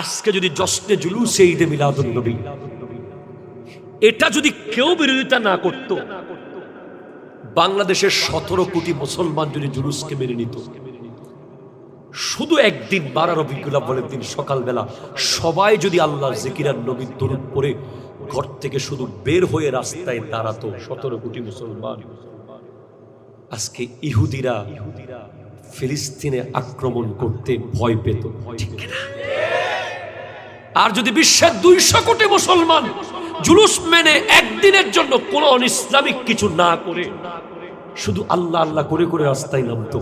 আজকে যদি জশ্নে জুলুসে ঈদে মিলাদুল নবী এটা যদি কেউ বিরোধিতা না করত, বাংলাদেশের সতেরো কোটি মুসলমান যদি জুলুসকে মেনে নিত। শুধু একদিন বারার অভিজ্ঞতা বলের দিন সকালবেলা সবাই যদি আল্লাহর জিকিরার নবীর দরুদ পরে ঘর থেকে শুধু বের হয়ে রাস্তায় দাঁড়াতো সতেরো কোটি মুসলমান। আজকে ইহুদিরা ফিলিস্তিনে আক্রমণ করতে ভয় পেত। ঠিক না? আর যদি বিশ্বের দুইশো কোটি মুসলমান জুলুস মেনে একদিনের জন্য কোন ইসলামিক কিছু না করে, শুধু আল্লাহ আল্লাহ করে করে রাস্তায় নামতো,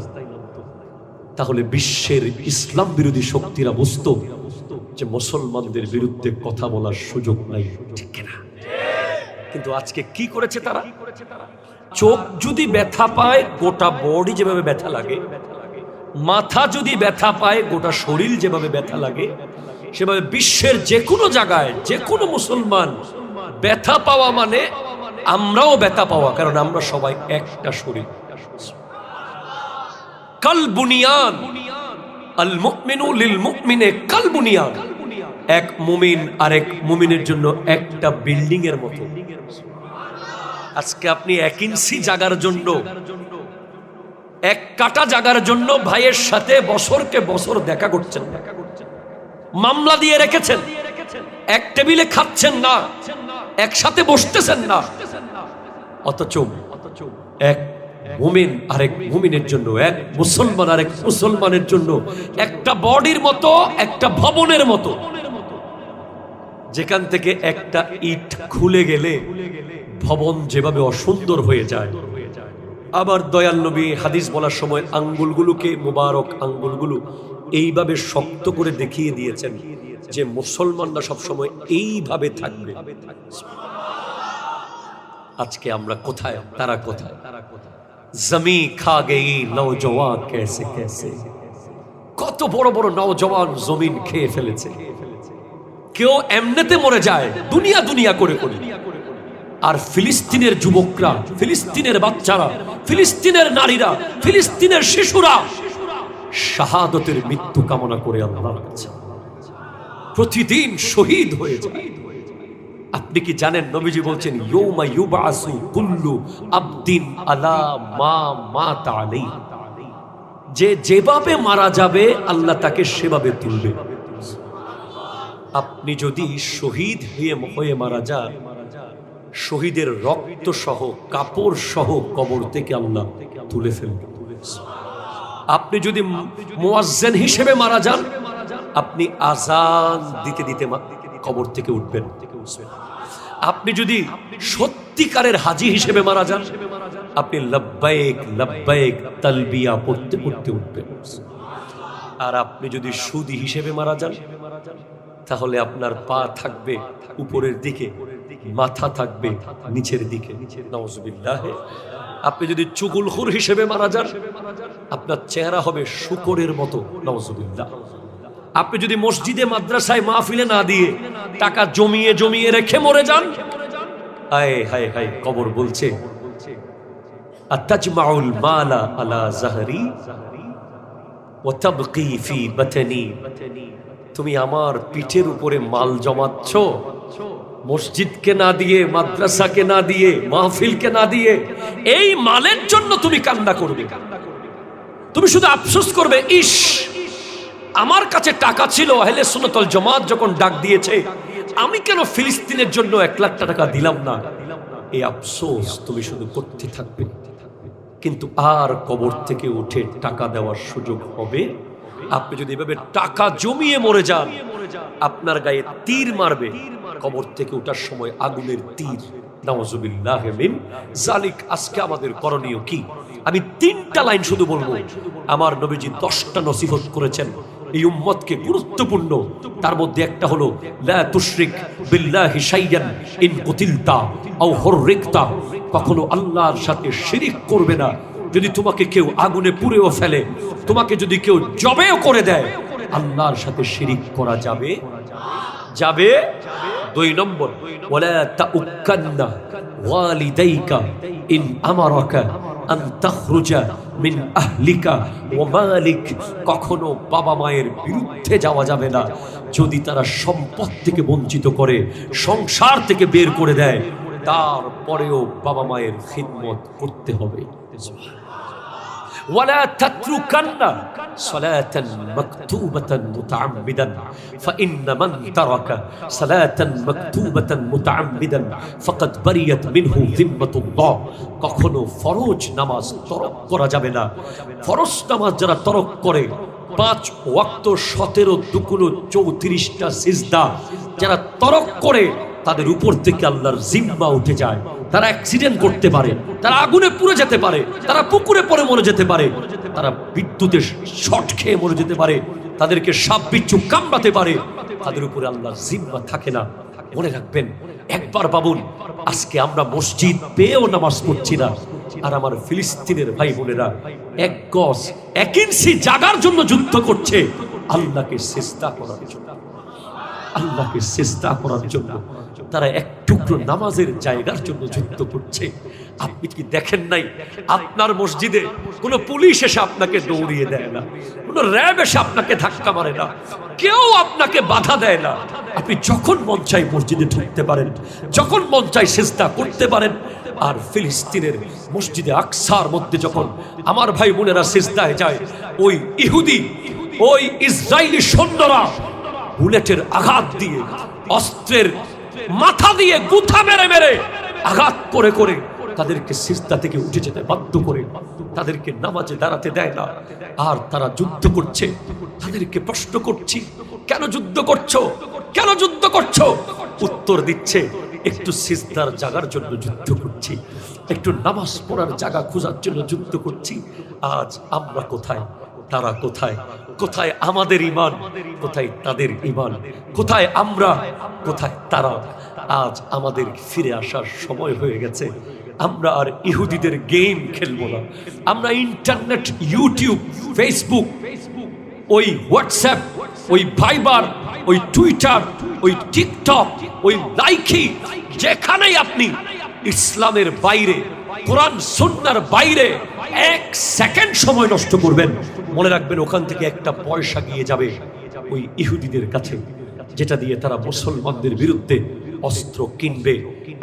তাহলে বিশ্বের ইসলাম বিরোধী শক্তিরা বুঝত যে মুসলমানদের বিরুদ্ধে কথা বলার সুযোগ নাই। ঠিক না কিন্তু আজকে কি করেছে তারা? চোখ যদি ব্যথা পায়, গোটা বডি যেভাবে ব্যথা লাগে, মাথা যদি ব্যথা পায়, গোটা শরীর যেভাবে ব্যথা লাগে সেভাবে বিশ্বের যে কোনো জায়গায় যে কোনো মুসলমান, ব্যথা পাওয়া মানে আমরাও ব্যথা পাওয়া, কারণ আমরা সবাই একটা শরীর। কাল বুনিয়ান, আল মুকমিনু লিল মুকমিনে কাল বুনিয়ান। এক মুমিন আরেক মুমিনের জন্য একটা বিল্ডিং এর মতো। আজকে আপনি এক ইঞ্চি জাগার জন্য, এক কাটা জাগার জন্য ভাইয়ের সাথে বছরকে বছর দেখা করছেন না। মামলা দিয়ে রেখেছেন। এক টেবিলে খাচ্ছেন না, একসাথে বসতেছেন না। অথচ এক মুমিন আরেক মুমিনের জন্য, এক মুসলমান আরেক মুসলমানের জন্য, একটা বডির মতো, একটা ভবনের মতো। যেখান থেকে একটা ইট খুলে গেলে ভবন যেভাবে অসুন্দর হয়ে যায়। আবার দয়াল নবী হাদিস বলার সময় আঙ্গুলগুলোকে, মুবারক আঙ্গুলগুলো এইভাবে শক্ত করে দেখিয়ে দিয়েছেন যে মুসলমানরা সবসময় এইভাবে থাকবে। আজকে আমরা কোথায়? তারা কোথায়? জমি খা গেই নৌজওয়ান কেসে কেসে। কত বড় বড় নওজওয়ান জমিন খেয়ে ফেলেছে। কেউ এমনিতে মরে যায়, দুনিয়া দুনিয়া করে করে। আর ফিলিস্তিনের যুবকরা, ফিলিস্তিনের বাচ্চারা, ফিলিস্তিনের নারীরা, ফিলিস্তিনের শিশুরা শাহাদতের মৃত্যু কামনা করে আল্লাহর কাছে। প্রতিদিন শহীদ হয়ে যায়। আপনি কি জানেন, নবীজি বলছেন ইউমা ইউবাসু কুল্লু আবদিন আলা মা মাতা আলাইহি যে যেভাবে মারা যাবে, আল্লাহ তাকে সেভাবে তুলবে। আপনি যদি শহীদ হয়ে হয়ে মারা যান, শহীদের রক্ত সহ কাপড় সহ কবর থেকে আল্লাহ তুলে ফেলবে আপনি যদি মোয়াজ্জেন হিসেবে মারা যান, আপনি আজান দিতে দিতে কবর থেকে উঠবেন। আপনি যদি সত্যিকারের হাজি হিসেবে মারা যান, আপনি লব্বাইক লব্বাইক তালবিয়া পড়তে পড়তে উঠবেন। আর আপনি যদি সুদি হিসেবে মারা যান, তাহলে আপনার পা থাকবে উপরের দিকে, মাথা থাকবে নিচের দিকে। নওয়াজবিল্লাহ আপনি যদি চুগুলখুর হিসেবে মারা যান, আপনার চেহারা হবে শুকরের মতো নওয়াজবিল্লাহ আপনি যদি মসজিদে, মাদ্রাসায় মাহফিলে না দিয়ে টাকা জমিয়ে জমিয়ে রেখে মরে যান, হায় হায় হায়, কবর বলছে, আতাজমাউল মালা আলা জাহরি ওয়াতাবকি ফি বাতনি। তুমি আমার পিঠের উপরে মাল জমাচ্ছ মসজিদকে না দিয়ে, মাদ্রাসাকে না দিয়ে, মাহফিলকে না দিয়ে, এই মালের জন্য তুমি কান্না করবে। তুমি শুধু আফসোস করবে ইস আমার কাছে টাকা ছিল, আহলে সুন্নতল জামাত যখন ডাক দিয়েছে, আমি কেন ফিলিস্তিনের জন্য এক লাখ টাকা দিলাম না? এই আফসোস তুমি শুধু করতে থাকবে। কিন্তু আর কবর থেকে উঠে টাকা দেওয়ার সুযোগ হবে? আপনি যদি এভাবে টাকা জমিয়ে মরে যান, আপনার গায়ে তীর মারবে। কবর থেকে ওঠার সময় আগুনের তীর। মিন। জালিক, আজকে আমাদের করণীয় কি? আমি তিনটা লাইন শুধু বলব। আমার নবীজি দশটা নসিহত করেছেন। এই উম্মতকে গুরুত্বপূর্ণ। তার মধ্যে একটা হলো, লা তুশরিক বিল্লাহি শাইয়ান ইন কুতিলতা আও হুররিকতা। কখনো আল্লাহর সাথে শিরিক করবে না। যদি তোমাকে কেউ আগুনে পুড়েও ফেলে, তোমাকে যদি কেউ জবেও করে দেয়, আল্লাহর সাথে শিরিক করা যাবে যাবে দুই নম্বর কখনো বাবা মায়ের বিরুদ্ধে যাওয়া যাবে না। যদি তারা সম্পদ থেকে বঞ্চিত করে, সংসার থেকে বের করে দেয়, তারপরেও বাবা মায়ের খিদমত করতে হবে। ওয়ালা তাত্রুকান্না صلاة مكتوبة متعمدا فإن من ترك صلاة مكتوبة متعمدا فقد بريت منه ذمة الله কখনো ফরজ নামাজ তরক করা যাবে না ফরজ নামাজ যারা তরক করে পাঁচ ওয়াক্ত সতেরো দুকুনো চৌত্রিশটা সিজদা যারা তরক করে তাদের উপর থেকে আল্লাহর জিম্মা উঠে যায় তারা অ্যাক্সিডেন্ট করতে পারে, তারা আগুনে পুড়ে যেতে পারে, তারা পুকুরে পড়ে মরে যেতে পারে, তারা বিদ্যুতের শট খেয়ে মরে যেতে পারে, তাদেরকে সাপ বিচ্ছু কামড়াতে পারে, তাদের উপরে আল্লাহর জিম্মা থাকে না। মনে রাখবেন, একবার বাবুন আজকে আমরা মসজিদ পেয়েও নামাজ পড়ছি না। আর আমার ফিলিস্তিনের ভাই বোনেরা, এক গজ, এক ইঞ্চি জাগার জন্য যুদ্ধ করছে, আল্লাহকে চেষ্টা করার জন্য। আল্লাহকে চেষ্টা করার জন্য। তারা এক টুকরো নামাজের জায়গার জন্য যুদ্ধ করছে। আপনি কি দেখেন নাই? আপনার মসজিদে কোনো পুলিশ এসে আপনাকে দৌড়িয়ে দেয় না। কোনো র্যাব এসে আপনাকে ধাক্কা মারে না। কেউ আপনাকে বাধা দেয় না। আপনি যখন মন চাই মসজিদে ঢুকতে পারেন, যখন মন চাই চেষ্টা করতে পারেন, আর ফিলিস্তিনের মসজিদে আকসার মধ্যে যখন আমার ভাই বোনেরা চেষ্টায় যায়, ওই ইহুদি, ওই ইসরায়েলি সৈন্যরা বুলেটের আঘাত দিয়ে অস্ত্রের মাথা দিয়ে গুথা মেরে মেরে আঘাত করে করে তাদেরকে সিস্তা থেকে উঠে যেতে বাধ্য করে। তাদেরকে নামাজে দাঁড়াতে দেয় না। আর তারা যুদ্ধ করছে। তাদেরকে প্রশ্ন করছি, কেন যুদ্ধ করছ? কেন যুদ্ধ করছ? উত্তর দিচ্ছে, একটু সিজদার জাগার জন্য যুদ্ধ করছি। একটু নামাজ পড়ার জায়গা খোঁজার জন্য যুদ্ধ করছি। আজ আমরা কোথায়? তারা কোথায়? কোথায় আমাদের ইমান কোথায় তাদের ইমান কোথায় আমরা, কোথায় তারা? আজ আমাদের ফিরে আসার সময় হয়ে গেছে। আমরা আর ইহুদিদের গেম খেলব না। আমরা ইন্টারনেট ইউটিউব ফেসবুক ওই হোয়াটসঅ্যাপ ওই ভাইবার ওই টুইটার ওই টিকটক ওই লাইকি যেখানেই আপনি, ইসলামের বাইরে কোরআন সুন্নার বাইরে এক সেকেন্ড সময় নষ্ট করবেন। মনে রাখবেন, ওখান থেকে একটা পয়সা গিয়ে যাবে ওই ইহুদিদের কাছে, যেটা দিয়ে তারা মুসলমানদের বিরুদ্ধে অস্ত্র কিনবে।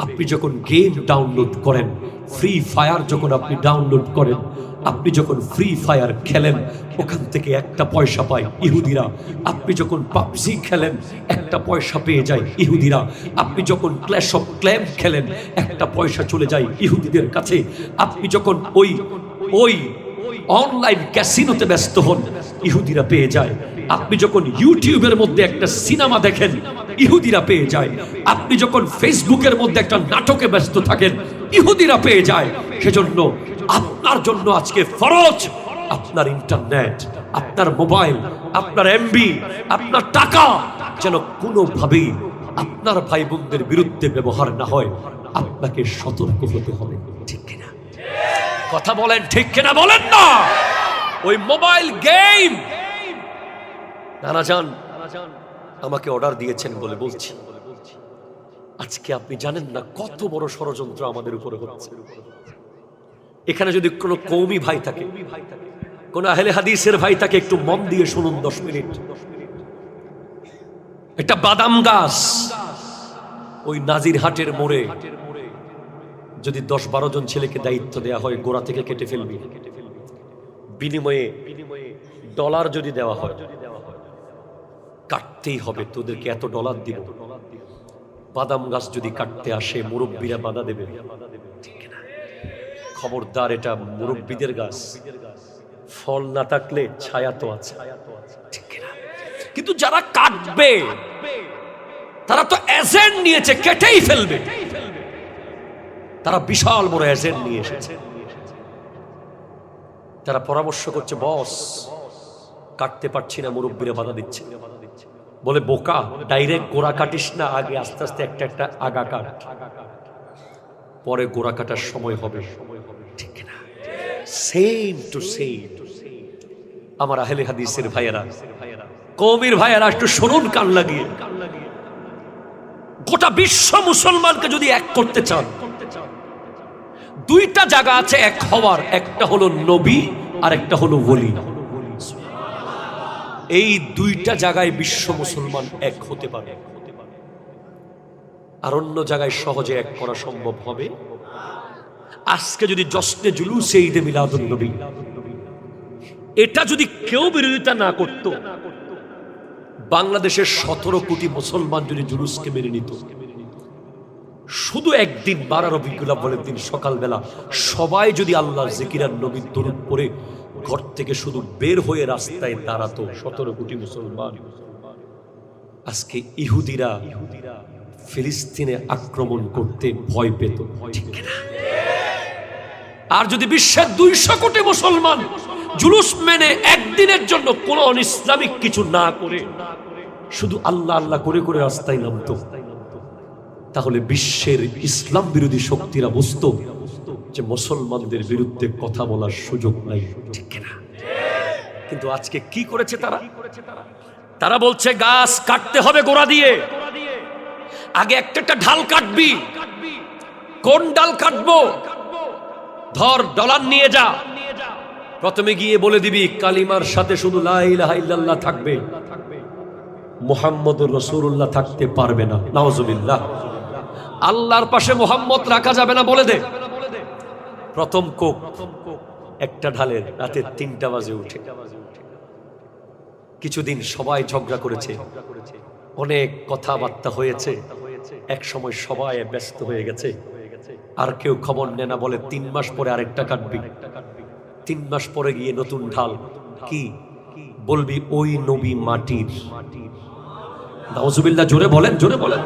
আপনি যখন গেম ডাউনলোড করেন ফ্রি ফায়ার যখন আপনি ডাউনলোড করেন আপনি যখন ফ্রি ফায়ার খেলেন, ওখান থেকে একটা পয়সা পায় ইহুদিরা। আপনি যখন পাবজি খেলেন, একটা পয়সা পেয়ে যায় ইহুদিরা। আপনি যখন ক্ল্যাশ অফ ক্ল্যাম খেলেন, একটা পয়সা চলে যায় ইহুদিদের কাছে। আপনি যখন ওই ওই অনলাইন ক্যাসিনোতে ব্যস্ত হন, ইহুদিরা পেয়ে যায়। আপনি যখন ইউটিউবের মধ্যে একটা সিনেমা দেখেন, ইহুদিরা পেয়ে যায়। আপনি যখন ফেসবুকের মধ্যে একটা নাটকে ব্যস্ত থাকেন, ইহুদিরা পেয়ে যায়। সেজন্য আপনার জন্য আজকে ফরজ। আপনার ইন্টারনেট, আপনার মোবাইল, আপনার এমবি আপনার টাকা যেন কোনোভাবেই আপনার ভাই বোনদের বিরুদ্ধে ব্যবহার না হয়, আপনাকে সতর্ক হতে হবে। ঠিক কিনা? কথা বলেন, ঠিক কিনা বলেন না? ওই মোবাইল গেম। নানা যান আমাকে অর্ডার দিয়েছেন বলে বলছি। আজকে আপনি জানেন না কত বড় ষড়যন্ত্র আমাদের উপরে হচ্ছে। এখানে যদি কোনো কৌমি ভাই থাকে, কোন আহলে হাদিসের ভাই থাকে একটু মন দিয়ে শুনুন দশ মিনিট। একটা বাদাম গাছ ওই নাজির হাটের মোড়ে যদি দশ বারো জন ছেলেকে দায়িত্ব দেয়া হয়, গোড়া থেকে কেটে ফেলবি। বিনিময়ে ডলার যদি দেওয়া হয়, কাটতেই হবে, তোদেরকে এত ডলার দিব। বাদাম গাছ যদি কাটতে আসে, মুরব্বীরা বাধা দেবে। ঠিক না? খবরদার এটা মুরব্বীদের গাছ। ফল না থাকলে ছায়া তো আছে। কিন্তু যারা কাটবে, তারা তো এজেন্ট নিয়েছে, কেটেই ফেলবে। তারা বিশাল বড় এজেন্ট নিয়ে এসেছে। তারা পরামর্শ করছে, বস, কাটতে পারছি না, মুরব্বীরা বাধা দিচ্ছে। বলে, বোকা ডাইরেক্ট গোড়া কাটিস না, আগে আস্তে আস্তে একটা একটা আগা কাট। পরে গোড়া কাটার সময় হবে। না সেম টু সেম আমার আহলে হাদিসের ভাইয়েরা কৌমির ভাইয়েরা একটু শুনুন কান লাগিয়ে। গোটা বিশ্ব মুসলমানকে যদি এক করতে চান, দুইটা জায়গা আছে এক হওয়ার, একটা হলো নবী আর একটা হলো ওলি। এই দুইটা জায়গায় বিশ্ব মুসলমান এক হতে পারে। আর অন্য জায়গায় সহজে এক করা সম্ভব হবে। আজকে যদি জশ্নে জুলুসে ঈদে মিলাদুল নবী এটা যদি কেউ বিরোধিতা না করত, বাংলাদেশের সতেরো কোটি মুসলমান যদি জুলুসকে মেনে নিত। শুধু একদিন বারা রবিগুলা বলের দিন সকালবেলা সবাই যদি আল্লাহর জিকিরার নবীর দরুদ পরে ঘর থেকে শুধু বের হয়ে রাস্তায় দাঁড়াতো সতেরো কোটি মুসলমান। আজকে ইহুদিরা ফিলিস্তিনে আক্রমণ করতে ভয় পেত। ঠিক না? আর যদি বিশ্বের দুইশো কোটি মুসলমান জুলুস মেনে একদিনের জন্য কোন ইসলামিক কিছু না করে, শুধু আল্লাহ আল্লাহ করে করে রাস্তায় নামতো, তাহলে বিশ্বের ইসলাম বিরোধী শক্তিরা বুঝত যে মুসলমানদের বিরুদ্ধে কথা বলার সুযোগ নাই। ঠিক না কিন্তু আজকে কি করেছে তারা? তারা বলছে, গাছ কাটতে হবে গোড়া দিয়ে। আগে একটা একটা ঢাল কাটবি। কোন ডাল কাটবো? ধর ডলার নিয়ে যা। প্রথমে গিয়ে বলে দিবি, কালিমার সাথে শুধু লা ইলাহা ইল্লাল্লাহ থাকবে। মোহাম্মদ রসুল্লাহ থাকতে পারবে না। নওয়াজুবিল্লাহ আল্লাহর পাশে মোহাম্মদ রাখা যাবে না বলে দে। প্রথম কোক, একটা ঢালের রাতে তিনটা বাজে উঠে। কিছুদিন সবাই ঝগড়া করেছে। অনেক কথাবার্তা হয়েছে। এক সময় সবাই ব্যস্ত হয়ে গেছে। আর কেউ খবর নেয় না বলে তিন মাস পরে আরেকটা কাটবি। তিন মাস পরে গিয়ে নতুন ঢাল। কি? বলবি, ওই নবী মাটির। নাউজুবিল্লাহ, জোরে বলেন জোরে বলেন।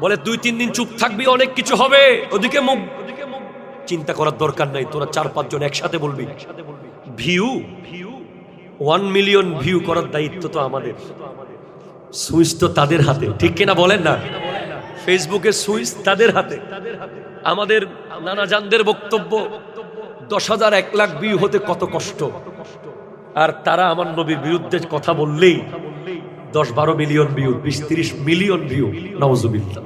বলে, দুই, তিন দিন চুপ থাকবি, অনেক কিছু হবে। ওদিকে মুখ চিন্তা করার দরকার নাই, তোরা চার, পাঁচজন একসাথে বলবি। ভিউ? ওয়ান মিলিয়ন ভিউ করার দায়িত্ব তো আমাদের। সুইচ তো তাদের হাতে। ঠিক কিনা বলেন না? ফেসবুকে সুইচ তাদের হাতে। আমাদের নানা জানদের বক্তব্য, দশ হাজার এক লাখ ভিউ হতে কত কষ্ট। আর তারা আমার নবীর বিরুদ্ধে কথা বললেই দশ বারো মিলিয়ন ভিউ বিশ তিরিশ মিলিয়ন ভিউ নওয়াজুবিল্লাহ।